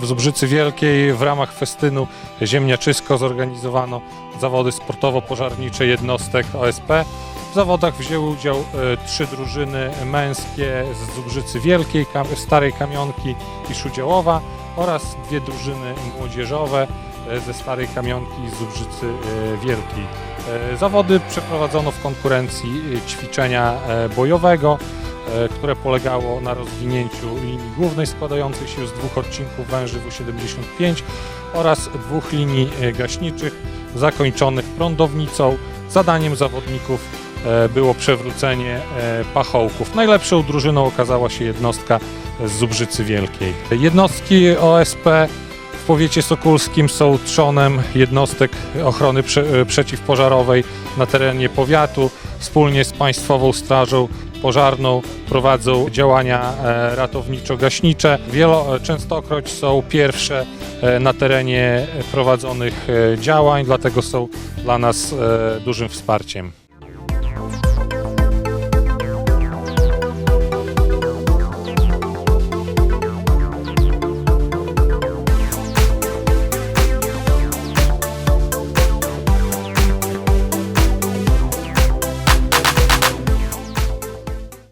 W Zubrzycy Wielkiej w ramach festynu Ziemniaczysko zorganizowano zawody sportowo-pożarnicze jednostek OSP. W zawodach wzięły udział e, trzy drużyny męskie z Zubrzycy Wielkiej, Starej Kamionki i Szudziałowa oraz dwie drużyny młodzieżowe e, ze Starej Kamionki i Zubrzycy e, Wielkiej. Zawody przeprowadzono w konkurencji ćwiczenia bojowego, które polegało na rozwinięciu linii głównej składającej się z dwóch odcinków węży W75 oraz dwóch linii e, gaśniczych zakończonych prądownicą. Zadaniem zawodników e, było przewrócenie e, pachołków. Najlepszą drużyną okazała się jednostka z Zubrzycy Wielkiej. Jednostki OSP w powiecie sokulskim są trzonem jednostek ochrony prze, e, przeciwpożarowej na terenie powiatu. Wspólnie z Państwową Strażą Pożarną prowadzą działania e, ratowniczo-gaśnicze. Wielo, e, częstokroć są pierwsze e, na terenie prowadzonych działań, dlatego są dla nas dużym wsparciem.